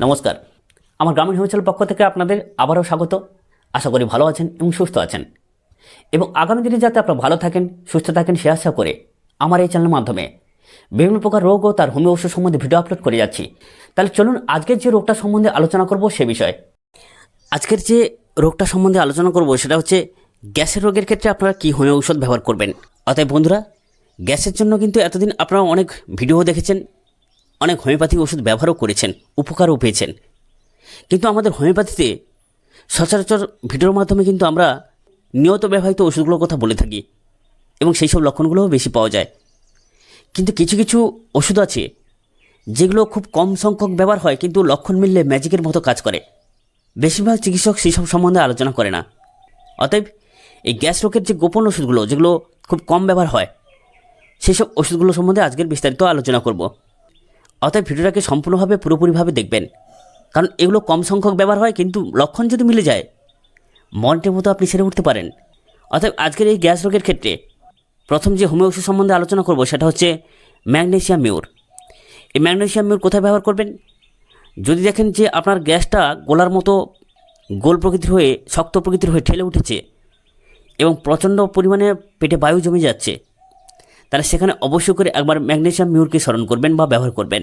নমস্কার। আমার গ্রামীণ হিমাচল পক্ষ থেকে আপনাদের আবারও স্বাগত। আশা করি ভালো আছেন এবং সুস্থ আছেন। এবং আগামী দিনে যাতে আপনারা ভালো থাকেন, সুস্থ থাকেন, সে আশা করে আমার এই চ্যানেলের মাধ্যমে বিভিন্ন প্রকার রোগ ও তার হোমিও ওষুধ সম্বন্ধে ভিডিও আপলোড করে যাচ্ছি। তাহলে চলুন আজকের যে রোগটা সম্বন্ধে আলোচনা করব সে বিষয়ে। আজকের যে রোগটা সম্বন্ধে আলোচনা করব সেটা হচ্ছে গ্যাসের রোগের ক্ষেত্রে আপনারা কী হোমিও ঔষধ ব্যবহার করবেন? অতএব বন্ধুরা, গ্যাসের জন্য কিন্তু এতদিন আপনারা অনেক ভিডিও দেখেছেন অনেক হোমিওপ্যাথি ওষুধ ব্যবহারও করেছেন, উপকারও পেয়েছেন। কিন্তু আমাদের হোমিওপ্যাথিতে সচরাচর ভিডিওর মাধ্যমে কিন্তু আমরা নিয়ত ব্যবহৃত ওষুধগুলোর কথা বলে থাকি এবং সেই সব লক্ষণগুলোও বেশি পাওয়া যায়। কিন্তু কিছু কিছু ওষুধ আছে যেগুলো খুব কম সংখ্যক ব্যবহার হয় কিন্তু লক্ষণ মিললে ম্যাজিকের মতো কাজ করে। বেশিরভাগ চিকিৎসক সেসব সম্বন্ধে আলোচনা করে না। অতএব এই গ্যাস রোগের যে গোপন ওষুধগুলো, যেগুলো খুব কম ব্যবহার হয়, সেই সব ওষুধগুলো সম্বন্ধে আজকের বিস্তারিত আলোচনা করব। অতএব ভিডিওটাকে সম্পূর্ণভাবে পুরোপুরিভাবে দেখবেন। কারণ এগুলো কম সংখ্যক ব্যবহার হয়, কিন্তু লক্ষণ যদি মিলে যায় মনটের মতো আপনি সেরে উঠতে পারেন। অতএব আজকের এই গ্যাস রোগের ক্ষেত্রে প্রথম যে হোমিও ওষুধ সম্বন্ধে আলোচনা করব, সেটা হচ্ছে ম্যাগনেশিয়াম মিউর। এই ম্যাগনেশিয়াম মিউর কোথায় ব্যবহার করবেন? যদি দেখেন যে আপনার গ্যাসটা গোলার মতো গোল প্রকৃতির হয়ে, শক্ত প্রকৃতির হয়ে ঠেলে উঠেছে এবং প্রচণ্ড পরিমাণে পেটে বায়ু জমে যাচ্ছে তাহলে সেখানে অবশ্যই করে একবার ম্যাগনেশিয়াম মিউরকে স্মরণ করবেন বা ব্যবহার করবেন।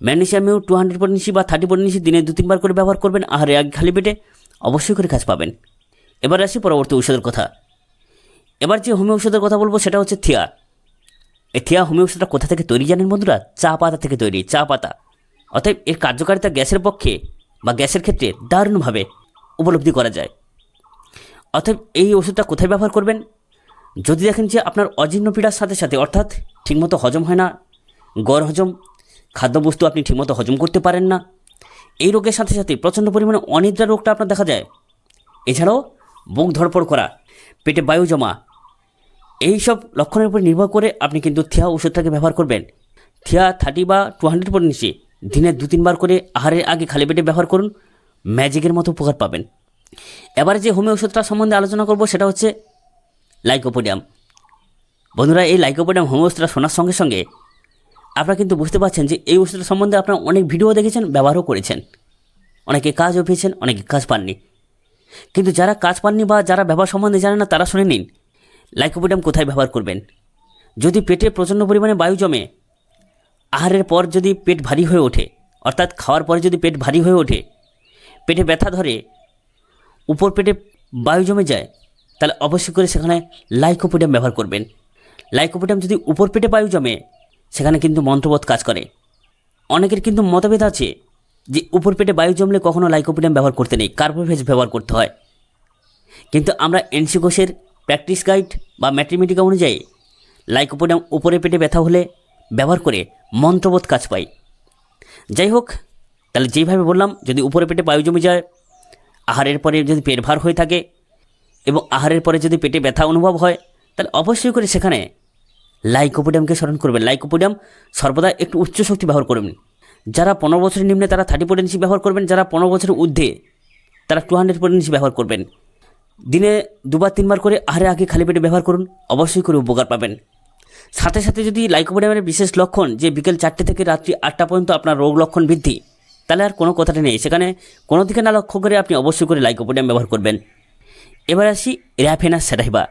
Magnesium mur two hundred potency বা থার্টি পটেন্সি দিনে দু তিনবার করে ব্যবহার করবেন, আহারে আগে খালি পেটে অবশ্যই করে কাজ পাবেন। এবার আসি পরবর্তী ঔষধের কথা। এবার যে হোমিও ওষুধের কথা বলব সেটা হচ্ছে থিয়া। এই থিয়া হোমিও ওষুধটা কোথা থেকে তৈরি জানেন বন্ধুরা? চা পাতা থেকে তৈরি, চা পাতা। অতএব এর কার্যকারিতা গ্যাসের পক্ষে বা গ্যাসের ক্ষেত্রে দারুণভাবে উপলব্ধি করা যায়। অতএব এই ওষুধটা কোথায় ব্যবহার করবেন? যদি দেখেন যে আপনার অজীর্ণ পীড়ার সাথে সাথে, অর্থাৎ ঠিকমতো হজম হয় না, গড় হজম, খাদ্যবস্তু আপনি ঠিকমতো হজম করতে পারেন না, এই রোগের সাথে সাথে প্রচণ্ড পরিমাণে অনিদ্রা রোগটা আপনার দেখা যায়। এছাড়াও বুক ধরপড় করা, পেটে বায়ু জমা এই সব লক্ষণের উপর নির্ভর করে আপনি কিন্তু থিয়া ওষুধটাকে ব্যবহার করবেন। থিয়া থার্টি বা টু হান্ড্রেড পর নিচে, দিনে দু তিনবার করে আহারের আগে খালি পেটে ব্যবহার করুন, ম্যাজিকের মতো উপকার পাবেন। এবারে যে হোমিও ওষুধটা সম্বন্ধে আলোচনা করব, সেটা হচ্ছে লাইকোপোডিয়াম। বন্ধুরা, এই লাইকোপোডিয়াম ওষুধটা শোনার সঙ্গে সঙ্গে আপনারা কিন্তু বুঝতে পারছেন যে এই ওষুধের সম্বন্ধে আপনারা অনেক ভিডিও দেখেছেন, ব্যবহারও করেছেন। অনেকে কাজও পেয়েছেন অনেকে কাজ পাননি। কিন্তু যারা কাজ পাননি বা যারা ব্যবহার সম্বন্ধে জানে না, তারা শুনে নিন, লাইকোপোডিয়াম কোথায় ব্যবহার করবেন? যদি পেটে প্রচণ্ড পরিমাণে বায়ু জমে, আহারের পর যদি পেট ভারী হয়ে ওঠে, অর্থাৎ খাওয়ার পরে যদি পেট ভারী হয়ে ওঠে, পেটে ব্যথা ধরে, উপর পেটে বায়ু জমে যায় তাহলে অবশ্যই করে সেখানে লাইকোপোডিয়াম ব্যবহার করবেন। লাইকোপোডিয়াম যদি উপর পেটে বায়ু জমে, সেখানে কিন্তু মন্ত্রবোধ কাজ করে। অনেকের কিন্তু মতভেদ আছে যে উপর পেটে বায়ু জমলে কখনও লাইকোপোডিয়াম ব্যবহার করতে নেই কার্বোভেজ ব্যবহার করতে হয়। কিন্তু আমরা এনসি ঘোষের প্র্যাকটিস গাইড বা ম্যাট্রিমেটিকা অনুযায়ী লাইকোপোডিয়াম উপরে পেটে ব্যথা হলে ব্যবহার করে মন্ত্রবোধ কাজ পাই। যাই হোক, তাহলে যেইভাবে বললাম, যদি উপরে পেটে বায়ু জমে যায়, আহারের পরে যদি পেট ভার হয়ে থাকে এবং আহারের পরে যদি পেটে ব্যথা অনুভব হয়, তাহলে অবশ্যই করে সেখানে লাইকোপোডিয়ামকে স্মরণ করবেন। লাইকোপোডিয়াম সর্বদা একটু উচ্চ শক্তি ব্যবহার করবেন। যারা পনেরো বছরের নিম্নে তারা থার্টি পোটেন্সি ব্যবহার করবেন, যারা পনেরো বছরের ঊর্ধ্বে তারা টু হান্ড্রেড পোটেন্সি ব্যবহার করবেন। দিনে দুবার, তিনবার করে আহারে আগে খালি পেটে ব্যবহার করুন, অবশ্যই করে উপকার পাবেন। সাথে সাথে যদি লাইকোপোডিয়ামের বিশেষ লক্ষণ, যে বিকেল চারটে থেকে রাত্রি আটটা পর্যন্ত আপনার রোগ লক্ষণ বৃদ্ধি, তাহলে আর কোনো কথাটা নেই। সেখানে কোনো দিকে না লক্ষ্য করে আপনি অবশ্যই করে লাইকোপোডিয়াম ব্যবহার করবেন। এবার আসি র্যাফেনা স্যাটাইভা।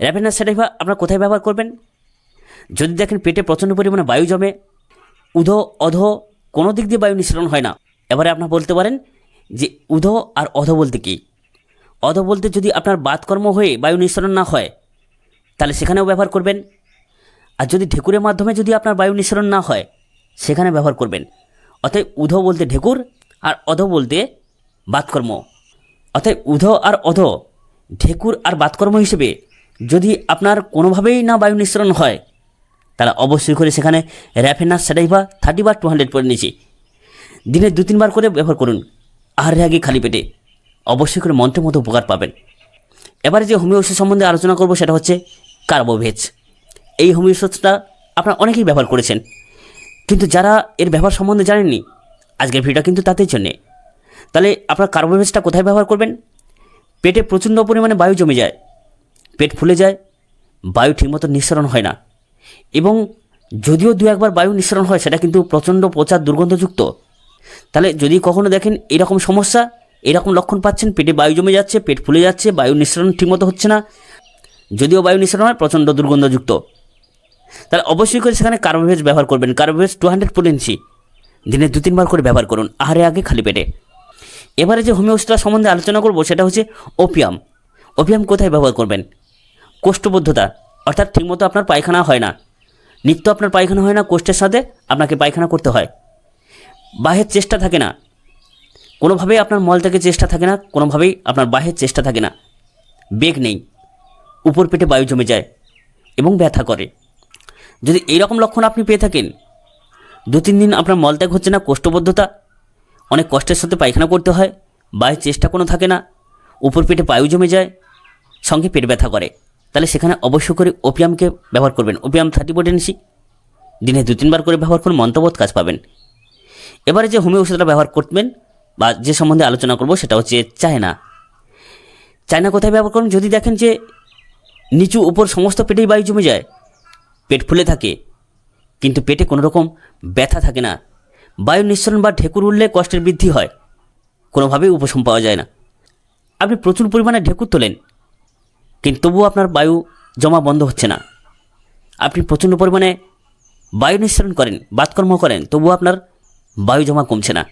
র্যাফেনা স্যাটাইভা আপনারা কোথায় ব্যবহার করবেন? যদি দেখেন পেটে প্রচণ্ড পরিমাণে বায়ু জমে, উধো, অধ, কোনো দিক দিয়ে বায়ু নিঃসরণ হয় না। এবারে আপনার বলতে পারেন যে উধো আর অধ বলতে কী? অধ বলতে যদি আপনার বাতকর্ম হয়ে বায়ু নিঃসরণ না হয়, তাহলে সেখানেও ব্যবহার করবেন। আর যদি ঢেকুরের মাধ্যমে যদি আপনার বায়ু নিঃসরণ না হয়, সেখানে ব্যবহার করবেন। অতএব উধ বলতে ঢেকুর আর অধ বলতে বাতকর্ম। অতএব উধ আর অধ, ঢেকুর আর বাতকর্ম হিসেবে যদি আপনার কোনোভাবেই না বায়ু নিঃসরণ হয়, তাহলে অবশ্যই করে সেখানে র্যাফেনাস স্যাটাইভা থার্টি বা টু হান্ড্রেড পরে নিয়েছি দিনে দু, তিনবার করে ব্যবহার করুন আহারের আগে খালি পেটে। অবশ্যই করে মন্ত্রের মতো উপকার পাবেন। এবারে যে হোমিও ওষুধ সম্বন্ধে আলোচনা করব সেটা হচ্ছে কার্বোভেজ। এই হোমিও ওষুধটা আপনারা অনেকেই ব্যবহার করেছেন। কিন্তু যারা এর ব্যবহার সম্বন্ধে জানেননি, আজকের ভিডিওটা কিন্তু তাদের জন্যে। তাহলে আপনার কার্বোভেজটা কোথায় ব্যবহার করবেন? পেটে প্রচণ্ড পরিমাণে বায়ু জমে যায়। পেট ফুলে যায়। বায়ু ঠিকমতো নিঃসরণ হয় না। এবং যদিও দু একবার বায়ু নিঃসরণ হয়, সেটা কিন্তু প্রচণ্ড পচা দুর্গন্ধযুক্ত। তাহলে যদি কখনো দেখেন এরকম সমস্যা, এরকম লক্ষণ পাচ্ছেন, পেটে বায়ু জমে যাচ্ছে, পেট ফুলে যাচ্ছে, বায়ু নিঃসরণ ঠিকমতো হচ্ছে না, যদিও বায়ু নিঃসরণ হয়, প্রচণ্ড দুর্গন্ধযুক্ত। তাহলে অবশ্যই করে সেখানে কার্বোভেজ ব্যবহার করবেন। কার্বোভেজ টু হান্ড্রেড পোটেন্সি দিনে দু তিনবার করে ব্যবহার করুন। আহারে আগে খালি পেটে। এবারে যে হোমিও সম্বন্ধে আলোচনা করব সেটা হচ্ছে ওপিয়াম। ওপিয়াম কোথায় ব্যবহার করবেন? কোষ্ঠবদ্ধতা, অর্থাৎ ঠিকমতো আপনার পায়খানা হয় না। নিত্য আপনার পায়খানা হয় না, কোষ্ঠের সাথে আপনাকে পায়খানা করতে হয়। বাহের চেষ্টা থাকে না। কোনোভাবেই আপনার মল থেকে চেষ্টা থাকে না, কোনোভাবেই আপনার বাহের চেষ্টা থাকে না। বেগ নেই। উপর পেটে বায়ু জমে যায় এবং ব্যথা করে। যদি এইরকম লক্ষণ আপনি পেয়ে থাকেন দু তিন দিন আপনার মলত্যাগ হচ্ছে না, কোষ্ঠবদ্ধতা অনেক কষ্টের সাথে পায়খানা করতে হয় বায়ের চেষ্টা কোনো থাকে না, উপর পেটে বায়ু জমে যায়, সঙ্গে পেট ব্যথা করে। তাহলে সেখানে অবশ্য করে ওপিয়ামকে ব্যবহার করবেন। ওপিয়াম থার্টি পোটেন্সি দিনে দু তিনবার করে ব্যবহার করুন মন্তবোধ কাজ পাবেন। এবারে যে হোমিও ওষুধটা ব্যবহার করবেন বা যে সম্বন্ধে আলোচনা করব, সেটা হচ্ছে চায়না। চায়না কোথায় ব্যবহার করুন? যদি দেখেন যে নিচু উপর সমস্ত পেটেই বায়ু জমে যায়, পেট ফুলে থাকে, কিন্তু পেটে কোনো রকম ব্যথা থাকে না বায়ু নিঃসরণ বা ঢেকুর উঠলে কষ্টের বৃদ্ধি হয়। কোনোভাবেই উপশম পাওয়া যায় না। আপনি প্রচুর পরিমাণে ঢেকুর তোলেন, কিন্তু তবুও আপনার বায়ু জমা বন্ধ হচ্ছে না। আপনি প্রচণ্ড পরিমাণে বায়ু নিঃসরণ করেন, বাতকর্ম করেন, তবুও আপনার বায়ু জমা কমছে না।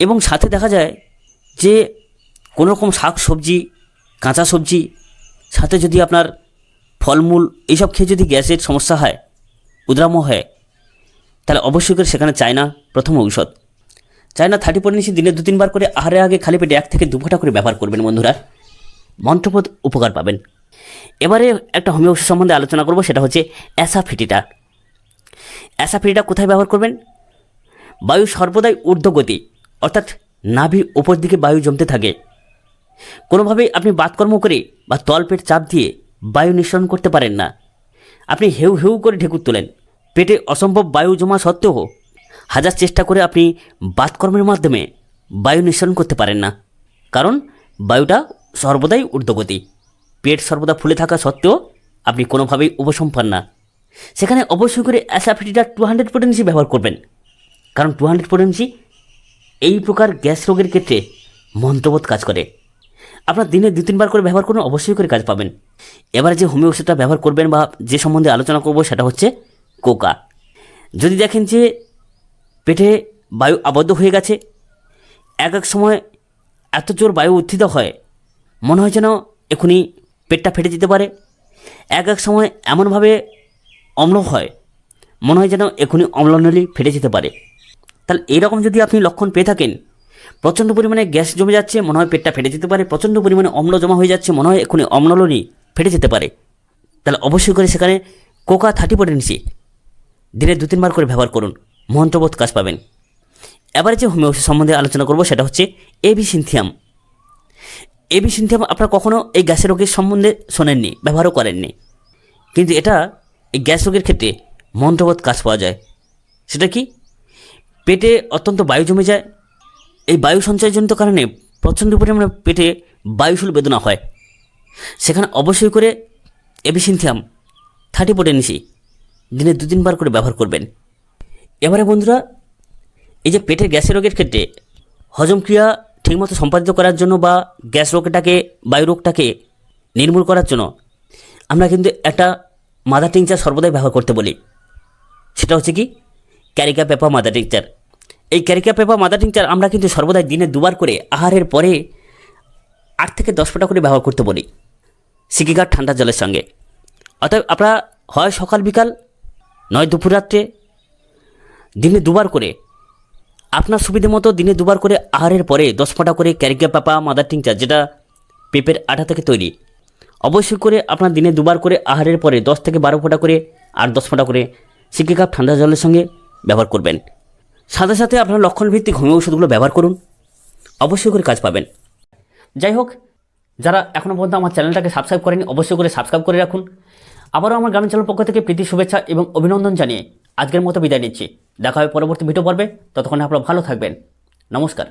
এবং সাথে দেখা যায় যে কোনো রকম শাক সবজি, কাঁচা সবজি, সাথে যদি আপনার ফলমূল এইসব খেয়ে যদি গ্যাসের সমস্যা হয় উদ্রাম হয়, তাহলে অবশ্যই করে সেখানে চায়না প্রথম ঔষধ। চায়না থার্টি ফোর পয়েন্ট দিনে দু তিনবার করে আহারে আগে খালি পেটে এক থেকে দু ফোঁটা করে ব্যবহার করবেন বন্ধুরা। মন্ত্রপদ উপকার পাবেন। এবারে একটা হোমিও ওষুধ সম্বন্ধে আলোচনা করব, সেটা হচ্ছে অ্যাসাফিটিটা। অ্যাসাফিটিটা কোথায় ব্যবহার করবেন? বায়ু সর্বদাই ঊর্ধ্বগতি, অর্থাৎ নাভি ওপর দিকে বায়ু জমতে থাকে। কোনোভাবেই আপনি বাতকর্ম করে বা তলপেট চাপ দিয়ে বায়ু নিঃসরণ করতে পারেন না। আপনি হেউ হেউ করে ঢেকুর তোলেন। পেটে অসম্ভব বায়ু জমা সত্ত্বেও হাজার চেষ্টা করে আপনি বাতকর্মের মাধ্যমে বায়ু নিঃসরণ করতে পারেন না। কারণ বায়ুটা সর্বদাই ঊর্ধ্বগতি। পেট সর্বদা ফুলে থাকা সত্ত্বেও আপনি কোনোভাবেই উপশম পান না। সেখানে অবশ্যই করে অ্যাসাফিটিটা টু হান্ড্রেড পোটেন্সি ব্যবহার করবেন। কারণ টু হান্ড্রেড পোটেন্সি এই প্রকার গ্যাস রোগের ক্ষেত্রে মন্ত্রবোধ কাজ করে। আপনার দিনে দু তিনবার করে ব্যবহার করুন, অবশ্যই করে কাজ পাবেন। এবার যে হোমিও ব্যবহার করবেন বা যে সম্বন্ধে আলোচনা করব সেটা হচ্ছে কোকা। যদি দেখেন যে পেটে বায়ু আবদ্ধ হয়ে গেছে। এক এক সময় এত জোর বায়ু উত্থিত হয়, মনে হয় যেন এখনই পেটটা ফেটে যেতে পারে। এক এক সময় এমনভাবে অম্ল হয়, মনে হয় যেন এখনই অম্লনলী ফেটে যেতে পারে। তাহলে এইরকম যদি আপনি লক্ষণ পেয়ে থাকেন, প্রচণ্ড পরিমাণে গ্যাস জমে যাচ্ছে, মনে হয় পেটটা ফেটে যেতে পারে। প্রচণ্ড পরিমাণে অম্ল জমা হয়ে যাচ্ছে, মনে হয় এখনই অম্লনলী ফেটে যেতে পারে। তাহলে অবশ্যই করে সেখানে কোকা থার্টি পোটেন্সি দিনে দু তিনবার করে ব্যবহার করুন। মন্ত্রবোধ কাজ পাবেন। এবারে যে হোমিও ওষুধ সম্বন্ধে আলোচনা করব সেটা হচ্ছে এবি সিনথিয়াম এবি সিনথিয়াম আপনারা কখনও এই গ্যাসের রোগের সম্বন্ধে শোনেননি, ব্যবহারও করেননি। কিন্তু এটা এই গ্যাস রোগের ক্ষেত্রে মন্ত্রবোধ কাজ পাওয়া যায়। সেটা কি? পেটে অত্যন্ত বায়ু জমে যায়। এই বায়ু সঞ্চয়জনিত কারণে প্রচণ্ড পরিমাণে পেটে বায়ুশুল বেদনা হয়। সেখানে অবশ্যই করে এবিসিনথিয়াম থার্টি পোটেন্সি দিনে দু তিনবার করে ব্যবহার করবেন। এবারে বন্ধুরা, এই যে পেটের গ্যাসের রোগের ক্ষেত্রে হজম ক্রিয়া ঠিকমতো সম্পাদিত করার জন্য বা গ্যাস রোগটাকে, বায়ু রোগটাকে নির্মূল করার জন্য আমরা কিন্তু একটা মাদার টিংচার সর্বদাই ব্যবহার করতে বলি। সেটা হচ্ছে কি? ক্যারিকা পেপা মাদার টিংচার এই ক্যারিকা পেপা মাদার টিংচার আমরা কিন্তু সর্বদাই দিনে দুবার করে আহারের পরে আট থেকে দশ ফোঁটা করে ব্যবহার করতে বলি। সিকিগার ঠান্ডা জলের সঙ্গে। অতএব আপনারা হয় সকাল বিকাল, নয় দুপুর রাত্রে দিনে দুবার করে। আপনার সুবিধে মতো দিনে দুবার করে আহারের পরে দশ ফোঁটা করে ক্যারিকা পাপা মাদার টিংচার যেটা পেঁপের আটা থেকে তৈরি। অবশ্যই করে আপনার দিনে দুবার করে আহারের পরে দশ থেকে বারো ফোঁটা করে আর দশ ফোঁটা করে সিকি কাপ ঠান্ডা জলের সঙ্গে ব্যবহার করবেন। সাথে সাথে আপনার লক্ষণভিত্তিক হোমিও ওষুধগুলো ব্যবহার করুন। অবশ্যই করে কাজ পাবেন। যাই হোক, যারা এখনও পর্যন্ত আমার চ্যানেলটাকে সাবস্ক্রাইব করেনি, অবশ্যই করে সাবস্ক্রাইব করে রাখুন। আবারও আমার গ্রামীণ চ্যানেল পক্ষ থেকে প্রীতি শুভেচ্ছা এবং অভিনন্দন জানিয়ে আজকের মতো বিদায় নিচ্ছি। দেখা হবে পরবর্তী ভিডিও পর্বে। ততক্ষণে আপনারা ভালো থাকবেন। নমস্কার।